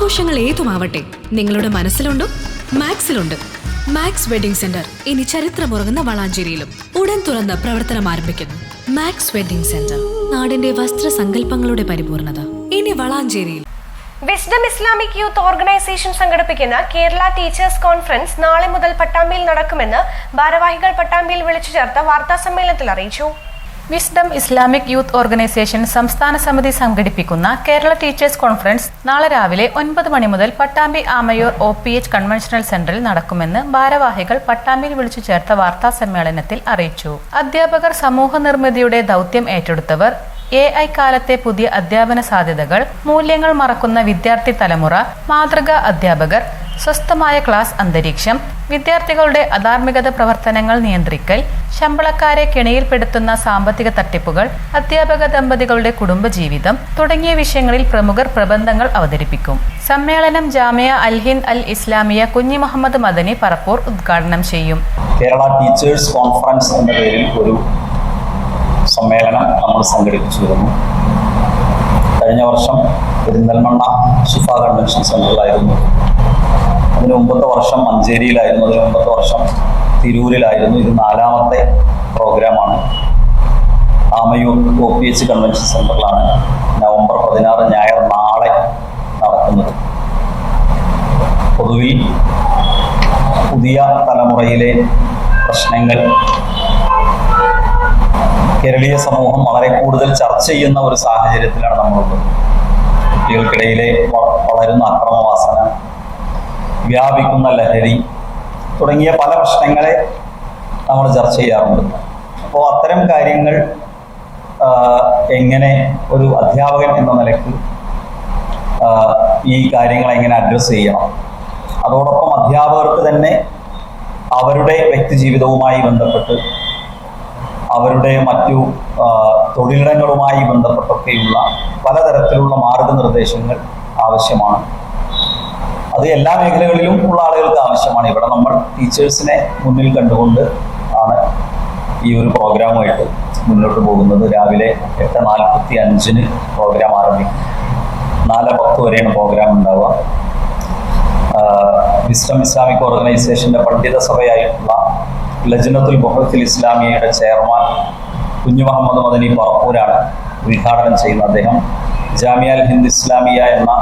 ആഘോഷങ്ങൾ ഏതുമാവട്ടെ നിങ്ങളുടെ മനസ്സിലുണ്ടോ മാക്സിലുണ്ട്. മാക്സ് വെഡിംഗ് സെന്റർ ഇനി ചരിത്രമുറങ്ങുന്ന വളാഞ്ചേരിയിലും ഉടൻ തുറന്ന് പ്രവർത്തനം ആരംഭിക്കുന്നു. മാക്സ് വെഡിംഗ് സെന്റർ നാടിന്റെ വസ്ത്ര വസ്ത്രസങ്കല്പങ്ങളുടെ പരിപൂർണത. ഇനി വളാഞ്ചേരിയിൽ. വിസ്ഡം ഇസ്ലാമിക് യൂത്ത് ഓർഗനൈസേഷൻ സംഘടിപ്പിക്കുന്ന കേരള ടീച്ചേഴ്സ് കോൺഫറൻസ് നാളെ മുതൽ പട്ടാമ്പിയിൽ നടക്കുമെന്ന് ഭാരവാഹികൾ പട്ടാമ്പിയിൽ വിളിച്ചു ചേർത്ത വാർത്താ സമ്മേളനത്തിൽ അറിയിച്ചു. വിസ്ഡം ഇസ്ലാമിക് യൂത്ത് ഓർഗനൈസേഷൻ സംസ്ഥാന സമിതി സംഘടിപ്പിക്കുന്ന കേരള ടീച്ചേഴ്സ് കോൺഫറൻസ് നാളെ രാവിലെ ഒൻപത് മണി മുതൽ Pattambi Amayur O P H conventional സെന്ററിൽ നടക്കുമെന്ന് ഭാരവാഹികൾ പട്ടാമ്പിയിൽ വിളിച്ചു ചേർത്ത വാർത്താ സമ്മേളനത്തിൽ അറിയിച്ചു. അധ്യാപകർ സമൂഹ നിർമ്മിതിയുടെ ദൗത്യം ഏറ്റെടുത്തവർ എ ഐ കാലത്തെ പുതിയ അധ്യാപന സാധ്യതകൾ മൂല്യങ്ങൾ മറക്കുന്ന വിദ്യാർത്ഥി തലമുറ മാതൃകാ അധ്യാപകർ സ്വസ്ഥമായ ക്ലാസ് അന്തരീക്ഷം വിദ്യാർത്ഥികളുടെ അധാർമികത പ്രവർത്തനങ്ങൾ നിയന്ത്രിക്കൽ ശമ്പളക്കാരെ കെണിയിൽപ്പെടുത്തുന്ന സാമ്പത്തിക തട്ടിപ്പുകൾ അധ്യാപക ദമ്പതികളുടെ കുടുംബജീവിതം തുടങ്ങിയ വിഷയങ്ങളിൽ പ്രമുഖർ പ്രബന്ധങ്ങൾ അവതരിപ്പിക്കും. സമ്മേളനം ജാമിയ അൽഹിന്ദ് അൽ ഇസ്ലാമിയ കുഞ്ഞി മുഹമ്മദ് മദനി പറപ്പൂർ ഉദ്ഘാടനം ചെയ്യും. കേരള ടീച്ചേഴ്സ് കോൺഫറൻസ് എന്ന പേരിൽ ഒരു സമ്മേളനം നമ്മൾ സംഘടിപ്പിച്ചിരുന്നു. കഴിഞ്ഞ വർഷം പെരിന്തൽമണ്ണ ഷിഫ കൺവെൻഷൻ സെന്ററിലായിരുന്നു അതിന് മുമ്പത്തെ വർഷം മഞ്ചേരിയിലായിരുന്നു അതിന് മുമ്പത്തെ വർഷം തിരൂരിലായിരുന്നു. ഇത് നാലാമത്തെ പ്രോഗ്രാമാണ്. Amayur O P H convention സെന്ററിലാണ് November പതിനാറ് ഞായർ നാളെ നടക്കുന്നത്. പൊതുവിൽ പുതിയ തലമുറയിലെ പ്രശ്നങ്ങൾ കേരളീയ സമൂഹം വളരെ കൂടുതൽ ചർച്ച ചെയ്യുന്ന ഒരു സാഹചര്യത്തിലാണ് നമ്മളുള്ളത്. കുട്ടികൾക്കിടയിലെ വളരുന്ന അക്രമവാസന വ്യാപിക്കുന്ന ലഹരി തുടങ്ങിയ പല പ്രശ്നങ്ങളെ നമ്മൾ ചർച്ച ചെയ്യാറുണ്ട്. അപ്പോൾ അത്തരം കാര്യങ്ങൾ എങ്ങനെ ഒരു അധ്യാപകൻ എന്ന നിലയ്ക്ക് ഈ കാര്യങ്ങൾ എങ്ങനെ അഡ്രസ്സ് ചെയ്യണം? അതോടൊപ്പം അധ്യാപകർക്ക് തന്നെ അവരുടെ വ്യക്തി ജീവിതവുമായി ബന്ധപ്പെട്ട് അവരുടെ മറ്റു തൊഴിലിടങ്ങളുമായി ബന്ധപ്പെട്ടൊക്കെയുള്ള പലതരത്തിലുള്ള മാർഗനിർദ്ദേശങ്ങൾ ആവശ്യമാണ്. അത് എല്ലാ മേഖലകളിലും ഉള്ള ആളുകൾക്ക് ആവശ്യമാണ്. ഇവിടെ നമ്മൾ ടീച്ചേഴ്സിനെ മുന്നിൽ കണ്ടുകൊണ്ട് ആണ് ഈ ഒരു പ്രോഗ്രാമായിട്ട് മുന്നോട്ട് പോകുന്നത്. രാവിലെ എട്ട് നാൽപ്പത്തി അഞ്ചിന് പ്രോഗ്രാം ആരംഭിക്കും നാല് പത്ത് വരെയാണ് പ്രോഗ്രാം ഉണ്ടാവുക. വിസ്റ്റം ഇസ്ലാമിക് ഓർഗനൈസേഷന്റെ പണ്ഡിത സഭയായിട്ടുള്ള ലജ്നത്തുൽ ബൊഹത്തുൽ ഇസ്ലാമിയയുടെ ചെയർമാൻ കുഞ്ഞു മുഹമ്മദ് മദനി പറപ്പൂരാണ് ഉദ്ഘാടനം ചെയ്യുന്ന അദ്ദേഹം ജാമിയ ഹിന്ദ് ഇസ്ലാമിയ എന്ന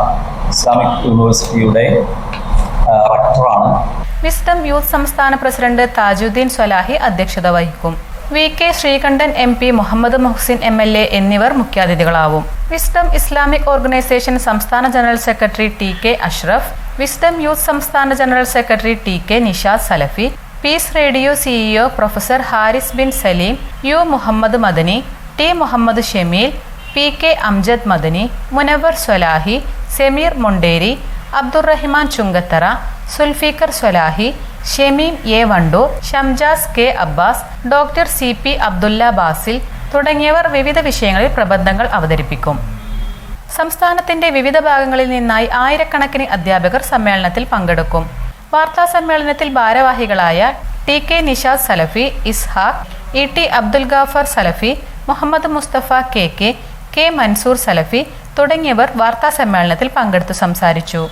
ഇസ്ലാമിക് യൂണിവേഴ്സിറ്റിയുടെ റക്ടറാണ്. വിസ്ഡം യൂത്ത് സംസ്ഥാന പ്രസിഡന്റ് താജുദ്ദീൻ സ്വലാഹി അധ്യക്ഷത വഹിക്കും. V K Sreekandan M P Muhammad Muhsin M L A എന്നിവർ മുഖ്യാതിഥികളാവും. വിസ്ഡം ഇസ്ലാമിക് ഓർഗനൈസേഷൻ സംസ്ഥാന general secretary T K Ashraf wisdom youth സംസ്ഥാന general secretary T K Nishad Salafi peace radio CEO professor Haris bin Saleem U Muhammad Madani T Muhammad Shameel P K Amjad Madani Munavar Swalahi Sameer Monteri Abdurahiman Chungathara Sulfikar Swalahi Shemeem A Vandoor Shamjas K Abbas doctor C P Abdulla Basil തുടങ്ങിയവർ വിവിധ വിഷയങ്ങളിൽ പ്രബന്ധങ്ങൾ അവതരിപ്പിക്കും. സംസ്ഥാനത്തിന്റെ വിവിധ ഭാഗങ്ങളിൽ നിന്നായി ആയിരക്കണക്കിന് അധ്യാപകർ സമ്മേളനത്തിൽ പങ്കെടുക്കും. വാർത്താ സമ്മേളനത്തിൽ ഭാരവാഹികളായ T K Nishad Salafi Ishaq E T Abdul Gafar Salafi Muhammad Mustafa K K K Mansoor Salafi തുടങ്ങിയവർ വാർത്താ സമ്മേളനത്തിൽ പങ്കെടുത്തു സംസാരിച്ചു